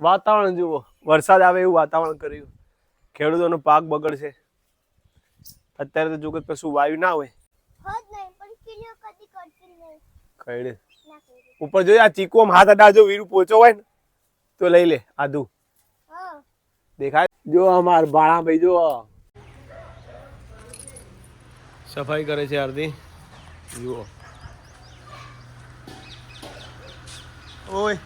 વાતાવરણ જુઓ. વરસાદ આવે એવું વાતાવરણ કર્યું. ખેડૂતોનો પાક બગડશે. અત્યારે તો જો કે કશું વાયુ ના હોય. કઈડે. ઉપર જોઈએ આ ચીકોમ હાથ અડાજો વીરું પોચો હોય ને તો લઈ લે આધું હા. દેખાય? જો અમાર બાળા ભાઈ જો. સફાઈ કરે છે આરતી જુઓ. ઓય.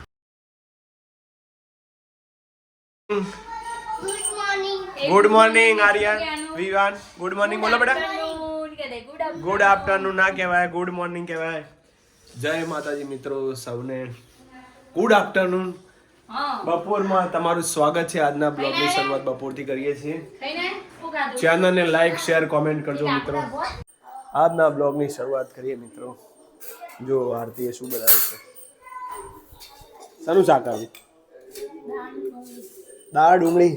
Good morning good morning Aryan Vivaan good morning બોલો બેટા. ગુડ આફ્ટરનૂન ના કહેવાય ગુડ મોર્નિંગ કહેવાય. જય માતાજી મિત્રો સૌને. ગુડ આફ્ટરનૂન બપોરમાં તમારું સ્વાગત છે આજના બ્લોગની શરૂઆત બપોરથી કરીએ છીએ. ચેનલને લાઈક શેર કોમેન્ટ કરજો મિત્રો. આજના બ્લોગની શરૂઆત કરીએ મિત્રો. જો આરતીએ શું બનાવ્યું છે? સારું શાક આવ્યું. દાળ ડુંગળી.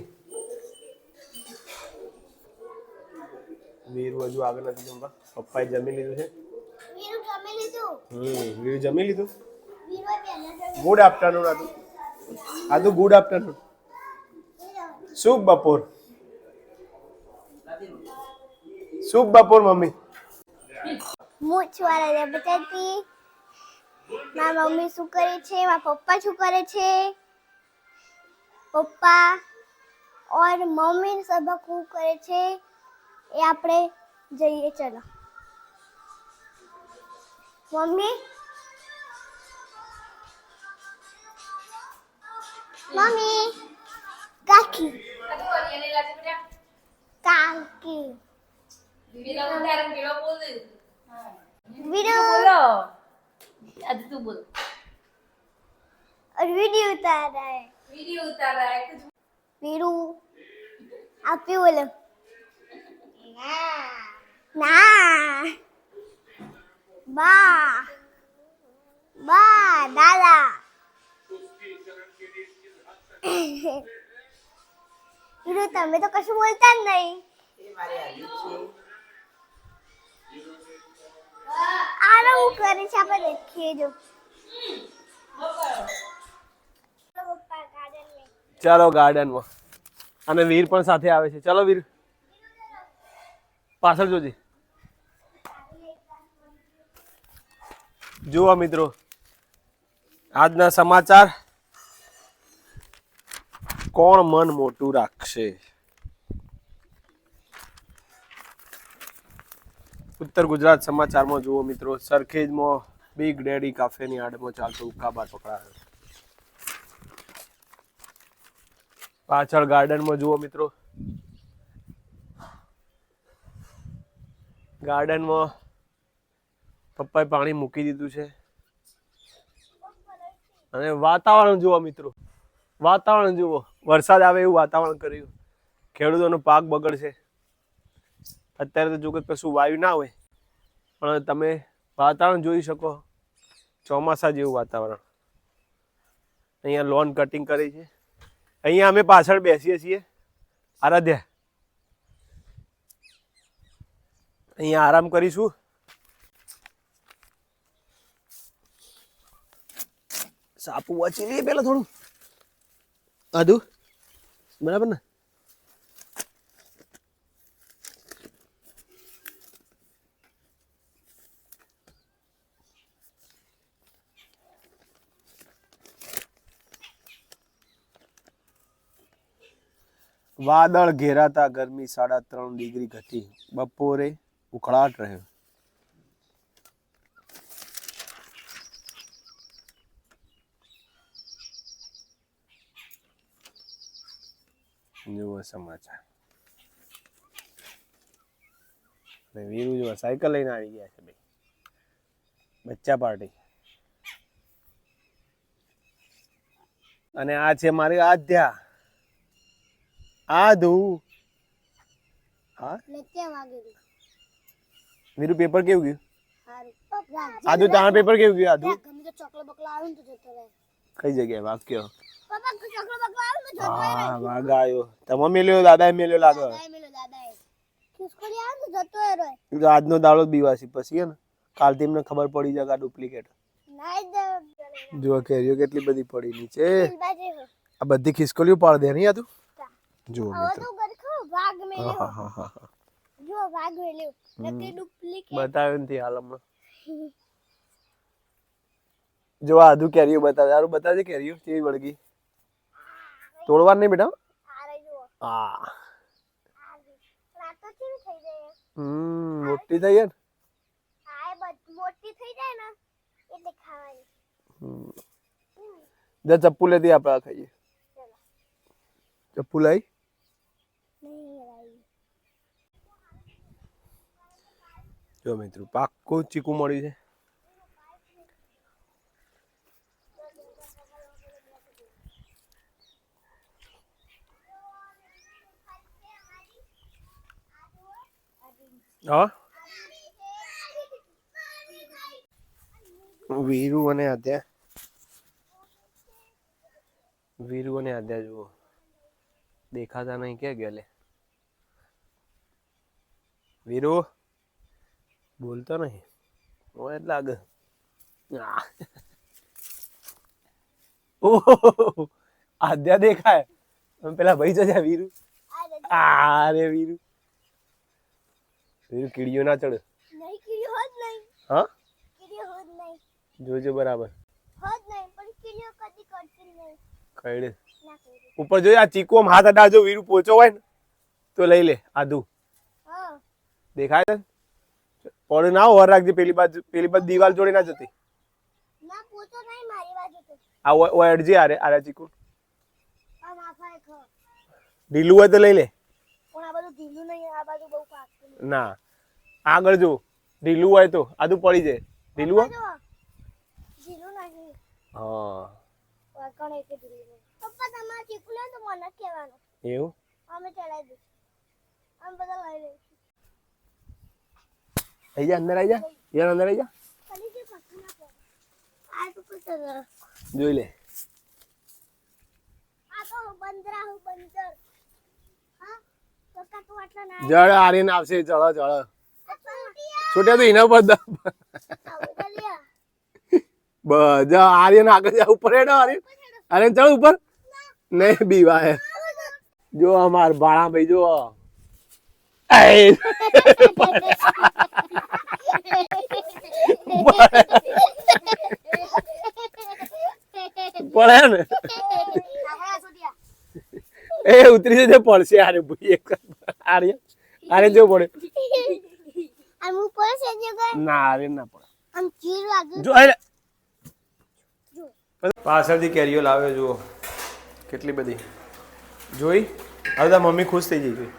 વીર હજુ આગળ નથી જમવા. પપ્પાએ જમી લીધું છે. હમ વીર જમી લીધું? ગુડ આફ્ટરનૂન આદુ. તો ગુડ આફ્ટરનૂન. શુભ બપોર. શુભ બપોર મમ્મી. હું છું વાળા બતાતી મારા મમ્મી શું કરે છે? મારા પપ્પા શું કરે છે? પપ્પા ઓર મમ્મી સબક શું કરે છે એ આપણે જઈએ ચલો મમ્મી મમ્મી કાકી કાકી वीडियो आज तू बोल और वीडियो उतार रहा है વિડિયો ઉતારવા એક જ પીરું આપ્યું ઓલે. ના. ના બા. બા દાદા. પીરું તમે તો કશું બોલતા જ નહીં. આ આરામ કરે છે. આપણે દેખીએ જો. ચાલો ગાર્ડનમાં. અને વીર પણ સાથે આવે છે. ચાલો વીર. પાછળ જોજે. જુઓ મિત્રો. આજના સમાચાર. કોણ મન મોટું રાખશે? ઉત્તર ગુજરાત સમાચારમાં જુઓ મિત્રો. સરખેજમાં બિગ ડેડી કાફેની આડમાં ચાલતો ઉકાબાર પકડાયો. પાછળ ગાર્ડનમાં જુઓ મિત્રો. ગાર્ડનમાં પપ્પાએ પાણી મૂકી દીધું છે. અને વાતાવરણ જુઓ મિત્રો. વાતાવરણ જુઓ. વરસાદ આવે એવું વાતાવરણ કર્યું. ખેડૂતોનો પાક બગડશે. અત્યારે તો જો કે કશું વાયુ ના હોય. પણ તમે વાતાવરણ જોઈ શકો. ચોમાસા જેવું વાતાવરણ. અહીંયા લોન કટિંગ કરી છે. અહીંયા અમે પાછળ બેસીએ છીએ. આરાધ્યા. અહીંયા આરામ કરીશું. સાપુ વાંચી લઈએ પેલા થોડું. આદુ. બરાબર ને? વાદળ ઘેરાતા ગરમી સાડા ત્રણ ડિગ્રી ઘટી. બપોરે ઉખળાટ રહ્યો. જુઓ સમાચાર. અને વીરુ જુઓ, સાયકલ લઈને આવી ગયા છે ભાઈ. બચ્ચા પાર્ટી. અને આ છે મારી આધ્યા આધુ હા મેં ત્યાં વાગેલું વીરુ પેપર કેવું ગયું સારું આધુ તારા પેપર કેવું ગયું આધુ ગમે તો ચોકલો બકલો આવે ને તો જતો રહે કઈ જગ્યાએ વાક્ય પપ્પા ચોકલો બકલો આવે ને તો જતો રહે હા વાઘ આવ્યો તમે મેલ્યો દાદા મેલ્યો લાગે દાદાએ મેલો દાદાએ ખિસકોલી આવે ને તો જતો રહે એ તો આજનો દાડો જ બીવાસી પછી હે ને કાલથી એમને ખબર પડી જાય કે આ ડુપ્લિકેટ નાઈ દે જો કેરીઓ કેટલી બધી પડી નીચે બાજે આ આ બધી ખિસકોલીઓ પાડ દે નહીં આ તું જુઓ હવે મિત્રો. તો ગરખો વાઘ હા મેલ્યો. હા હા હા હા. જો વાઘ મેલ્યો. નકલી ડુપ્લિકેટ. બતાવ્યું નથી હાલ હમણાં. જો આ આધુ કેરીઓ બતાવે. સારું બતાવજે કેરીઓ કેવી વળગી. તોડવા નહીં બેટા. આરે જો આ આ તો કેવી થઈ જાય હમ મોટી થઈ છે ને? આ એ બધ મોટી થઈ જાય ને એટલે ખાવાની. હમ. જા ચપ્પુ લેતી આપણે આ ખાઈએ. ચપ્પુ લઈ નહીં રાઈ જો મિત્રો, પાક્કું ચીકુ મળ્યું છે. વીરુ અને આદ્યા. વીરુ અને આદ્યા જુઓ. દેખાતા નહીં કે ગેલે? વીરુ? બોલતો નહીં. હોય જ લાગે. ઓહો. આદ્યા દેખાય. આમ પેલા ભાઈ જજા વીરુ. આ રે વીરુ. વીરુ કીડીઓ ના ચડે. નહીં કીડીઓ હોત નહીં. હા? કીડીઓ હોત નહીં. જોજો બરાબર. હોત નહીં પણ કીડીઓ કદી કરતી નહીં. કઈડે. ઉપર જોઈ આ ચીકુ આમ હાથ અડાજો વીરુ પોચો હોય ને તો લઈ લે આધુ હા. દેખાય છે? પડે ના ઓર રાખજે પેલી બાજુ પેલી બાજુ દિવાલ જોડે ના જતી. ના પૂછો નહીં મારી બાજુ તો આ ઓ- અડજી આરે આરે ચીકુ. ઢીલું હોય તો લઈ લે. પણ આ બધું ઢીલું નહીં આ બાજુ બહુ ના. આગળ જો. ઢીલું હોય તો. આદુ પડી જાય. ઢીલું હોય ઢીલું નહીં. હા. વાકણ એટલે ઢીલું પપ્પા તમારે ચીકુ લે તો મને કહેવાનું. એવું? અમે ચડાવી દઈશું. અમે બધા લઈ લઈશું. આઈ જા અંદર આઈ જા યાર અંદર આઈ જા. જોઈ લે જળ આર્યન આવશે જળ જળ પપ્પા તો એના પર બધા આર્યન આગળ જા ઉપર હેડો આર્યન આર્યન ચડ ઉપર નહીં બીવા હે જો અમાર બાળા ભાઈ જો એ પડે ને એ ઉતરી જશે પડશે આરે ભાઈ એક આરે આરે જો પડે. આમ ઉપર છે જે ના આરે ના પડે. આમ ચીર વાગ્યું જો અરે પાછળથી કેરીઓ લાવે જુઓ. કેટલી બધી. જોઈ? હવે તો મમ્મી ખુશ થઈ જઈ.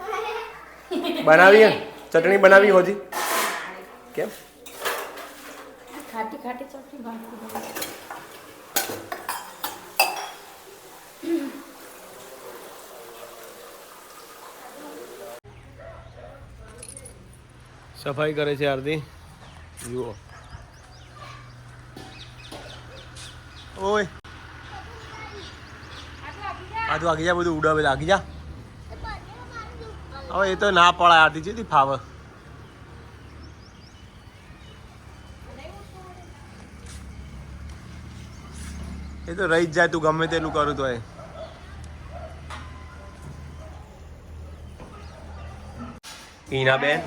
બનાવી હે ચટણી બનાવી હોજી? કેમ? ખાટી ખાટી ચટણી ભાગતી સફાઈ કરે છે આરતી. જુઓ. ઓય. આ તો આગી જા બધું ઉડાવે લાગી જા. હવે એ તો ના પડાય આરતી જેથી ફાવે. એ તો રહી જ જાય તું ગમે તેટલું કરું તો એ. ઈના બેન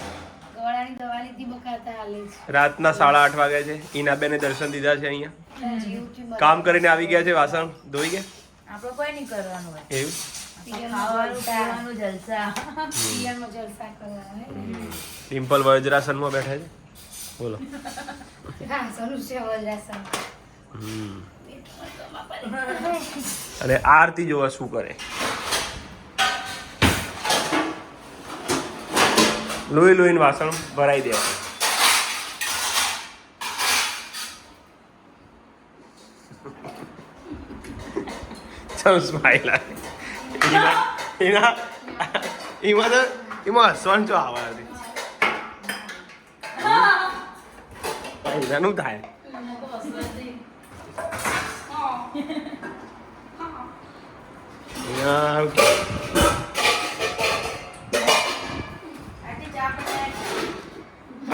ગળાની દવા લીધી બકાતા હાલે છે. રાતના સાડા આઠ વાગ્યા છે. ઈનાબેને દર્શન દીધા છે અહીંયા. કામ કરીને આવી ગયા છે વાસણ? ધોઈ ગયા? આપણે કોઈ નહીં કરવાનું હોય. એવું? ખાવાનું પીવાનું જલસા. પિયરમાં જલસા કરવાના ડિમ્પલ વજ્રાસનમાં બેઠા છે. બોલો. હા સનું છે વજરાસન. અને આરતી જોવા શું કરે? લોહી લોહીને વાસણ ભરાઈ દેવા ચાલ સ્માઈલ એના એમાં તો એમાં હસવાનું જો આવે હતી એનું થાય.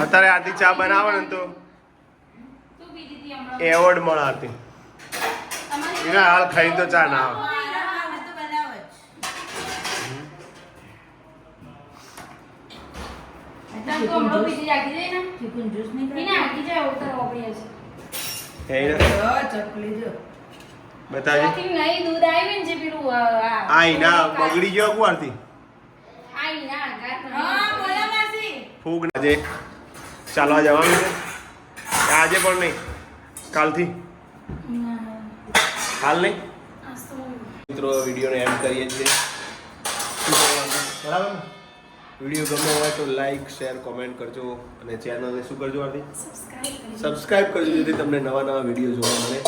અત્યારે આદિ ચા બનાવે ને તો એવોર્ડ મળે હતી એને હાલ ખાઈ તો ચા ના આવે. ચટણી જો. બતાજે નહીં દૂધ આવી ને જે પેલું આઈ ના બગડી ગયો કુવારથી. આઈ ના ગાત હા બોલો માસી. ફૂગ આજે ચાલવા જવાનું છે. આજે પણ નહીં કાલથી. હાલ નહીં મિત્રો વિડીયોને એન્ડ કરીએ છીએ. શું કરવાનું? બરાબર વીડિયો ગમે હોય તો લાઈક શેર કોમેન્ટ કરજો અને ચેનલને શું કરજો આરતી? સબસ્ક્રાઇબ કરજો જેથી તમને નવા નવા વીડિયો જોવા મળે.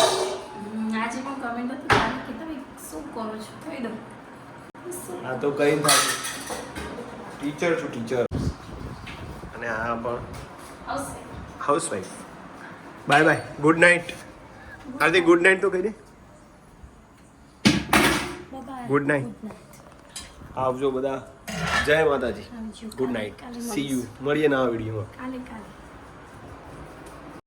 પણ કમેન્ટ નથી તારી કે તમે શું કરો છો? કહી દો. આ તો કઈ થાય ટીચર છું ટીચર અને આ પણ housewife bye bye good night Hardik good night તો કહી દે. ગુડ નાઇટ આવજો બધા. જય માતાજી. ગુડ નાઇટ સી યુ મળીએ નવા વિડીયોમાં. કાલે કાલે.